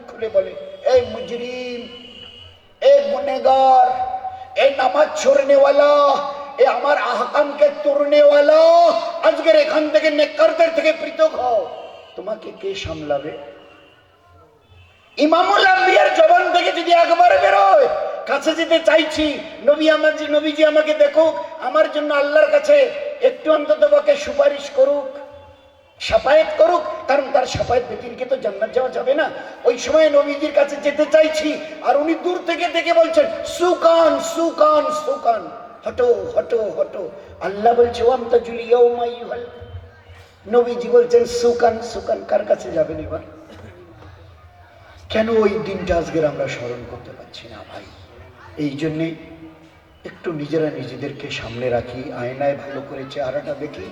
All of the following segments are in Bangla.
মুখ খুলে বলে, এই মুজরিম, এই গুনেগার, এই নামাজ ছড়নেওয়ালা এ আমার আহকামকে তোড়নেওয়ালা আজকের এখান থেকে নেককারদের থেকে পৃথক হও। তোমাকে কে সামলাবে? ইমামুল আম্বিয়ার জবান থেকে যদি একবার বেরোয়, কাছে যেতে চাইছি, নবী আমার নবীজি আমাকে দেখুক, আমার জন্য আল্লাহর কাছে একটু অন্তত সুপারিশ করুক। সাফায়াত করুক, কারণ তার সাফায়াত ব্যক্তিকে তো জান্নাত যাওয়া যাবে না। ওই সময় নবীজির কাছে যেতে চাইছি, আর উনি দূর থেকে দেখে বলছেন, সুকান সুকান সুকান, হটো হটো হটো। আল্লাহ বলছে ওয়াম তাজুল ইয়াউমা ইউহাল নবীজি বলছেন, সুকান সুকান, কার কাছে যাবেন এবার? কেন ওই দিনটা আজকের আমরা স্মরণ করতে পারছি না ভাই? এই জন্যে একটু নিজেরা নিজেদেরকে সামনে রাখি, আয়নায় ভালো করে চেহারাটা দেখি।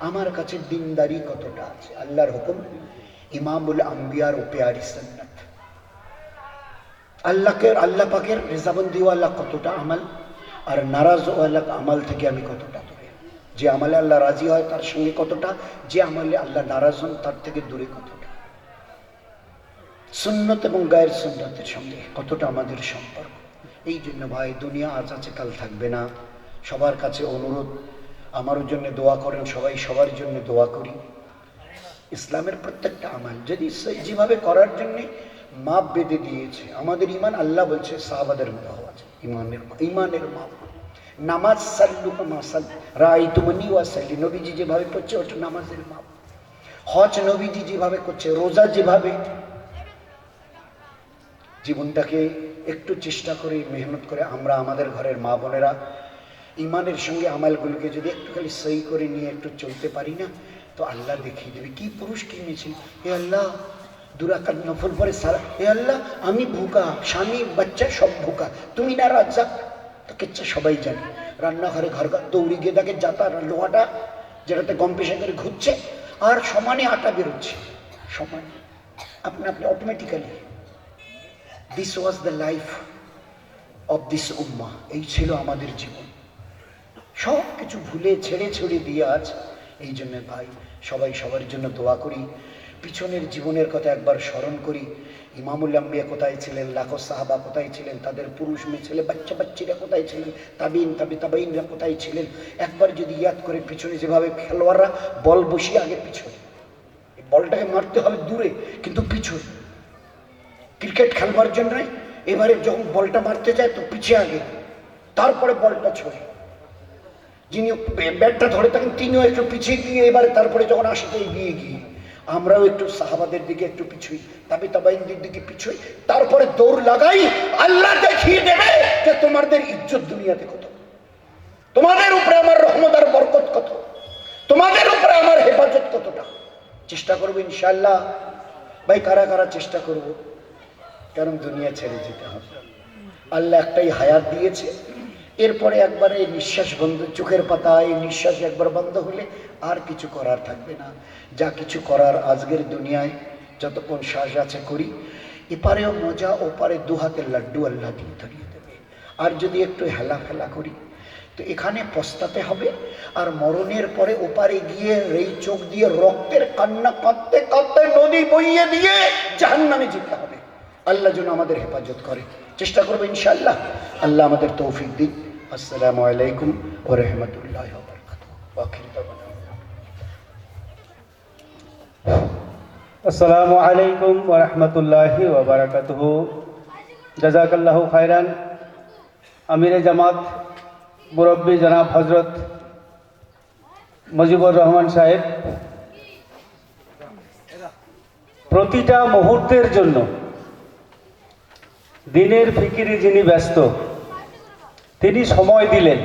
আমার কাছে দিনদারি কতটা আছে? আল্লাহর হুকুম, ইমামুল আম্বিয়ার ও পেয়ারি সন্ন্যত আল্লাহকে, আল্লাহ পাকের রেজাবন্দিওয়ালা কতটা আমাল, আর নারাজ ওয়ালা আমাল থেকে আমি কতটা দূরে? যে আমলে আল্লাহ রাজি হয়, তার সঙ্গে কতটা? যে আমলে আল্লাহ নারাজ হন, তার থেকে দূরে কতটা? সুন্নত এবং গায়ের সুন্নতের সঙ্গে কতটা আমাদের সম্পর্ক? এই জন্য ভাই, দুনিয়া আজ আছে, কাল থাকবে না। সবার কাছে অনুরোধ আমারও জন্য দোয়া করেন, সবাই সবার জন্য দোয়া করি। ইসলামের প্রত্যেকটা আমাল, যদি যেভাবে করার জন্য মাপ বেঁধে দিয়েছে, আমাদের ইমান আল্লাহ বলছে সাহাবাদের মতো আছে ইমানের ইমানের মাপ নামাজ সাল্লু কামা সাল রাই তুমনি ওয়া সাল্লি, নবীজি যেভাবে করছে, ওটা নামাজের মাপ। হজ নবীজি যেভাবে করছে, রোজা যেভাবে। জীবনটাকে একটু চেষ্টা করে, মেহনত করে, আমরা আমাদের ঘরের মা বোনেরা ইমানের সঙ্গে আমালগুলোকে যদি একটু খালি সই করে নিয়ে একটু চলতে পারি না, তো আল্লাহ দেখিয়ে দেবে। কি পুরুষ কি মিছিল এ আল্লাহ, দুরাকাত নফল পরে সারা এ আল্লাহ, আমি ভুকা, স্বামী, বাচ্চা সব ভুকা, তুমি না রাজ্জাক তো কেচ্ছা সবাই জানে। রান্নাঘরে ঘর ঘর, দৌড়ি গিয়ে দেখে যাতা লোহাটা, যেটাতে গম পেশা করে ঘুরছে, আর সমানে আটা বেরোচ্ছে। সমানে। আপনা আপনি automatically this was the life of this উম্মা এই ছিল আমাদের জীবন। সব কিছু ভুলে ছেড়ে ছড়ে দিয়ে আজ এই জন্য ভাই সবাই সবার জন্য দোয়া করি। পিছনের জীবনের কথা একবার স্মরণ করি। ইমামুল আম্বিয়া কোথায় ছিলেন? লাখো সাহাবা কোথায় ছিলেন? তাদের পুরুষ মেয়ে ছেলে, বাচ্চা, বাচ্চিরা কোথায় ছিলেন? তাবিন, তাবি, তাবাইনরা কোথায় ছিলেন? একবার যদি ইয়াদ করে পিছনে যেভাবে খেলোয়াড়রা বল বসিয়ে আগে পিছনে। বলটাকে মারতে হবে দূরে, কিন্তু পিছনে। ক্রিকেট খেলবার জন্য এবারে যখন বলটা মারতে যায় তো পিছিয়ে আগে। তারপরে বলটা ছোড়ে। যিনি ব্যাটটা ধরে থাকেন তিনিও একটু পিছিয়ে গিয়ে এবারে তারপরে যখন আসতে এগিয়ে গিয়ে। আমরাও একটু সাহাবাদের দিকে একটু পিছুই, তাবি তাবাইনদের দিকে পিছুই, তারপরে দৌড় লাগাই, আল্লাহ দেখিয়ে দেবে যে তোমাদের ইজ্জত দুনিয়াতে কত। তোমাদের উপরে আমার রহমত আর বরকত কত। তোমাদের উপরে আমার হেফাজত কতটা। চেষ্টা করব ইনশাল্লাহ ভাই, কারা কারা চেষ্টা করব? কারণ দুনিয়া ছেড়ে যেতে হবে। আল্লাহ একটাই হায়াত দিয়েছে। এরপরে একবারে এই নিঃশ্বাস বন্ধ, চোখের পাতা এই নিঃশ্বাস একবার বন্ধ হলে আর কিছু করার থাকবে না। যা কিছু করার আজকের দুনিয়ায় যতক্ষণ শ্বাস আছে করি। এপারেও মজা, ওপারে দু হাতের লাড্ডু আল্লাহ দিয়ে ধরিয়ে দেবে। আর যদি একটু হেলা ফেলা করি, তো এখানে পস্তাতে হবে আর মরণের পরে ওপারে গিয়ে এই চোখ দিয়ে রক্তের কান্না কাঁদতে কাঁদতে নদী বইয়ে দিয়ে জাহান্নামে যেতে হবে। আল্লাহ যেন আমাদের হেফাজত করে। চেষ্টা করব ইনশাআল্লাহ। আল্লাহ আমাদের তৌফিক দিক। আসসালামু আলাইকুম ও রহমতুল্লাহ আসসালামু আলাইকুম ওরহমতুল্লাহি ওবরাকাতুহ জাজাকাল্লাহু খায়রান। আমিরে জামাত মুরব্বী জনাব হজরত মুজিবুর রহমান সাহেব। প্রতিটা মুহূর্তের জন্য দিনের ফিকিরে যিনি ব্যস্ত তিনি সময় দিলেন।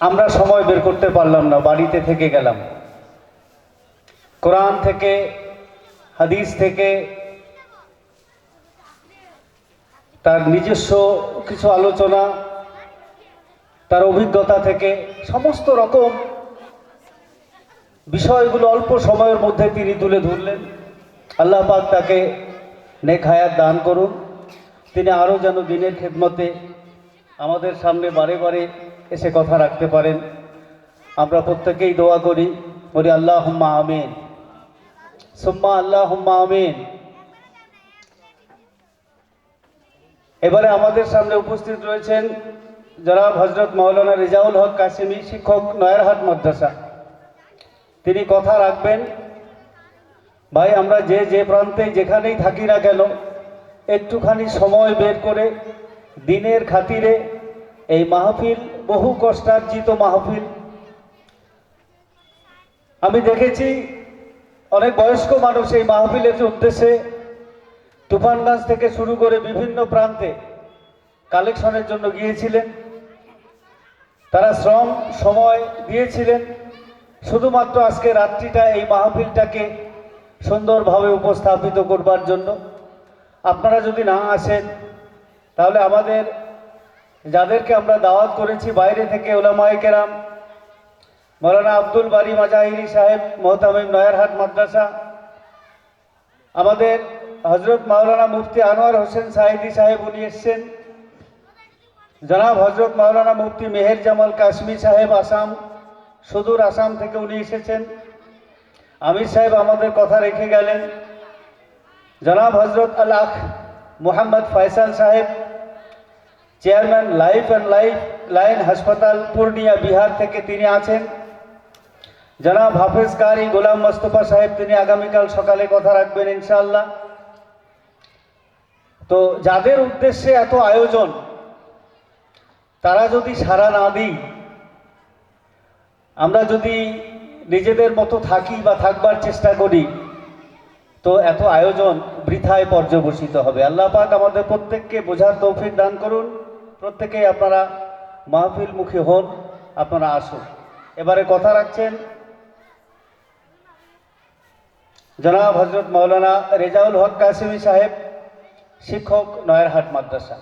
আমরা সময় বের করতে পারলাম না, বাড়িতে থেকে গেলাম। কোরআন থেকে, হাদিস থেকে, তার নিজস্ব কিছু আলোচনা, তার অভিজ্ঞতা থেকে, সমস্ত রকম বিষয়গুলো অল্প সময়ের মধ্যে তিনি তুলে ধরলেন। আল্লাহ পাক তাকে নেক হায়াত দান করুন। তিনি আরও যেন দিনের খেদমতে আমাদের সামনে বারে বারে এসে কথা রাখতে পারেন। আমরা প্রত্যেকেই দোয়া করি, বলি আল্লাহ হুম্মা আমিন। সুম্মা আল্লাহ হুম্মা আমিন। এবারে আমাদের সামনে উপস্থিত রয়েছেন জনাব হজরত মাওলানা রেজাউল হক কাসিমি, শিক্ষক নয়ারহাট মাদ্রাসা। তিনি কথা রাখবেন, ভাই, আমরা যে যে প্রান্তে যেখানেই থাকি না কেন, একটুখানি সময় বের করে দিনের খাতিরে এই মাহফিল, বহু কষ্টার্জিত মাহফিল। আমি দেখেছি অনেক বয়স্ক মানুষ এই মাহফিলের উদ্দেশ্যে তুফানগঞ্জ থেকে শুরু করে বিভিন্ন প্রান্তে কালেকশনের জন্য গিয়েছিলেন। তারা শ্রম, সময় দিয়েছিলেন। শুধুমাত্র আজকে রাত্রিটা এই মাহফিলটাকে সুন্দরভাবে উপস্থাপিত করবার জন্য। আপনারা যদি না আসেন তাহলে আমাদের, যাদেরকে আমরা দাওয়াত করেছি বাইরে থেকে ওলামায়ে কেরাম, মৌলানা আব্দুল বারি মাজাহিরি সাহেব, মোহতামিম নয়ারহাট মাদ্রাসা, আমাদের হজরত মাওলানা মুফতি আনোয়ার হোসেন সাহিদি সাহেব উনি এসছেন, জনাব হজরত মাওলানা মুফতি মেহের জামাল কাশ্মী সাহেব আসাম, সুদূর আসাম থেকে উনি এসেছেন, আমির সাহেব আমাদের কথা রেখে গেলেন, জনাব হজরত আলাখ মোহাম্মদ ফয়সাল সাহেব chairman life and life line হাসপাতাল পূর্ণিয়া, বিহার থেকে তিনি আছেন। জনাব হাফেজ কারি, গোলাম মোস্তফা সাহেব, তিনি আগামীকাল সকালে কথা রাখবেন ইনশাআল্লাহ। তো যাদের উদ্দেশ্যে এত আয়োজন, তারা যদি সাড়া না দিই, আমরা যদি নিজেদের মতো থাকি বা থাকবার চেষ্টা করি, তো এত আয়োজন বৃথায় পর্যবসিত হবে। আল্লাহ পাক আমাদের প্রত্যেককে বোঝার তৌফিক দান করুন। প্রত্যেকেই আপনারা মাহফিল মুখী হন আপনারা আসুন এবারে কথা রাখছেন জনাব হজরত মৌলানা রেজাউল হক কাসিমি সাহেব শিক্ষক নয়ারহাট মাদ্রাসা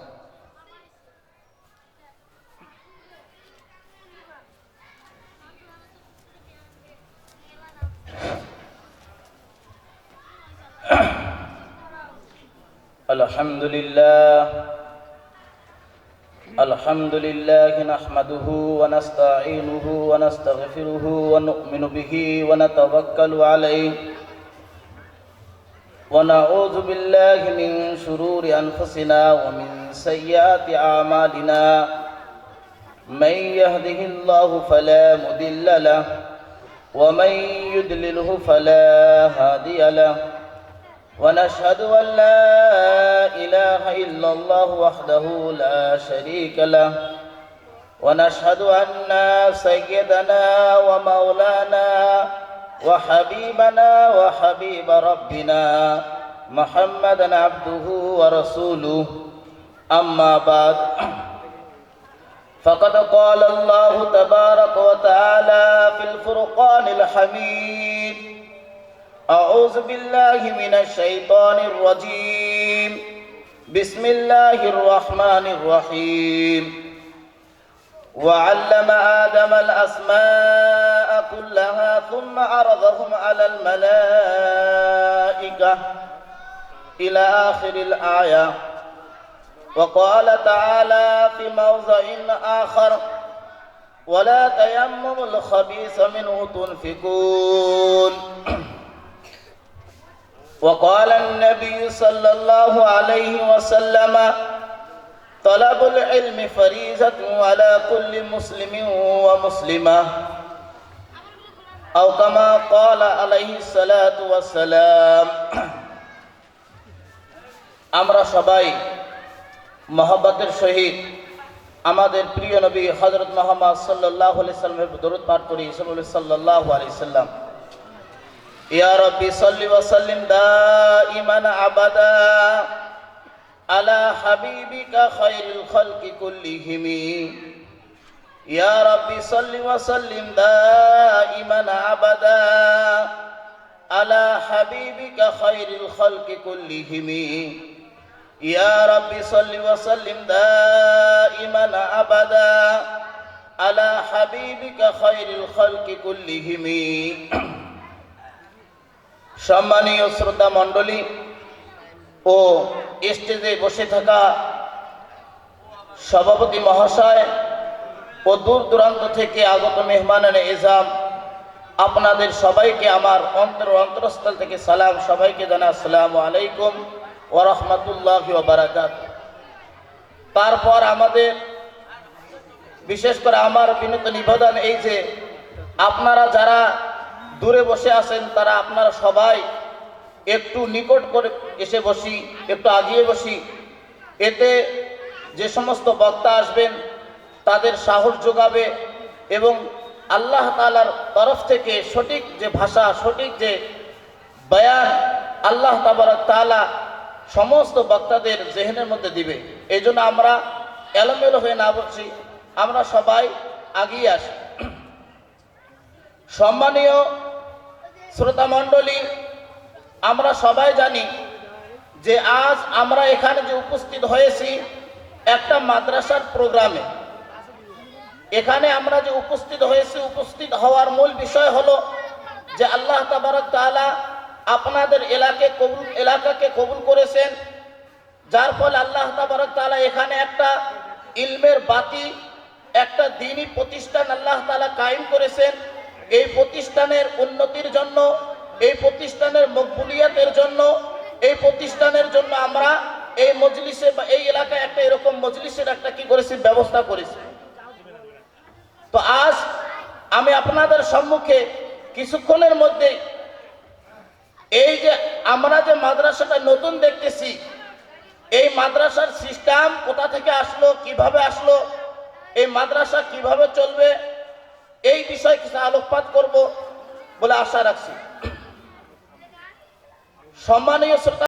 الحمد لله الحمد لله نحمده ونستعينه ونستغفره ونؤمن به ونتوكل عليه ونعوذ بالله من شرور أنفسنا ومن سيئات أعمالنا من يهده الله فلا مضل له ومن يضلله فلا هادي له ونشهد أن لا إله إلا الله وحده لا شريك له. ونشهد أن سيدنا ومولانا وحبيبنا وحبيب ربنا محمدا عبده ورسوله. أما بعد فقد قال الله تبارك وتعالى في الفرقان الحميد أعوذ بالله من الشيطان الرجيم. بسم الله الرحمن الرحيم. وعلم آدم الأسماء كلها ثم عرضهم على الملائكة إلى آخر الآية. وقال تعالى في موضع آخر ولا تيمموا الخبيث منه تنفقون. وقال النبي صلى الله عليه وسلم طلب العلم فريزة على كل مسلم ومسلمة أو كما قال عليه الصلاة والسلام আমরা সবাই মহব্বতের সহিত আমাদের প্রিয় নবী হজরত মোহাম্মদ সাল্লাহ সাল্লামের দরুদ পাঠ করি সাল্লাহ আলি সাল্লাম يا ربي صل وسلم دائما ابدا على حبيبك خير الخلق كلهم يا ربي صل وسلم دائما ابدا على حبيبك خير الخلق كلهم يا ربي صل وسلم دائما ابدا على حبيبك خير الخلق كلهم সম্মানীয় শ্রদ্ধা মণ্ডলী ও স্টেজে বসে থাকা সভাপতি মহাশয় ও দূর দূরান্ত থেকে আগত মেহমানের এজাম, আপনাদের সবাইকে আমার অন্তর অন্তরস্থল থেকে সালাম, সবাইকে জানা আসসালামু আলাইকুম ও রহমতুল্লাহ বারাকাত তারপর আমাদের, বিশেষ করে আমার বিনীত নিবেদন এই যে, আপনারা যারা দূরে বসে আছেন তারা আপনারা সবাই একটু নিকট করে এসে বসি, একটু আগিয়ে বসি। এতে যে সমস্ত বক্তা আসবেন, তাদের সাহস যোগাবে এবং আল্লাহ তালার তরফ থেকে সঠিক যে ভাষা, সঠিক যে বয়ান আল্লাহ তাবারক তালা সমস্ত বক্তাদের জেহেনের মধ্যে দিবে। এই জন্য আমরা এলোমেলো হয়ে না বলছি আমরা সবাই আগিয়ে আসি। সম্মানীয় শ্রোতা মণ্ডলী, আমরা সবাই জানি যে আজ আমরা এখানে যে উপস্থিত হয়েছি একটা মাদ্রাসার প্রোগ্রামে। এখানে আমরা যে উপস্থিত হয়েছি, উপস্থিত হওয়ার মূল বিষয় হলো যে আল্লাহ তাবারক তাআলা আপনাদের এলাকে কবুল, এলাকাকে কবুল করেছেন, যার ফলে আল্লাহ তাবারক তালা এখানে একটা ইলমের বাতি, একটা দিনই প্রতিষ্ঠান আল্লাহ তাআলা কায়েম করেছেন। এই প্রতিষ্ঠানের উন্নতির জন্য, এই প্রতিষ্ঠানের মকবুলিয়াতের জন্য, এই প্রতিষ্ঠানের জন্য আমরা এই মজলিসে বা এই এলাকায় একটা এরকম মজলিসের একটা কি করেছি, ব্যবস্থা করেছি। তো আজ আমি আপনাদের সম্মুখে কিছুক্ষণের মধ্যে এই যে আমরা যে মাদ্রাসাটা নতুন দেখতেছি, এই মাদ্রাসার সিস্টেম কোথা থেকে আসলো, কীভাবে আসলো, এই মাদ্রাসা কীভাবে চলবে এই বিষয়ে কিছু আলোকপাত করব বলে আশা রাখছি। সম্মানীয় শ্রোতা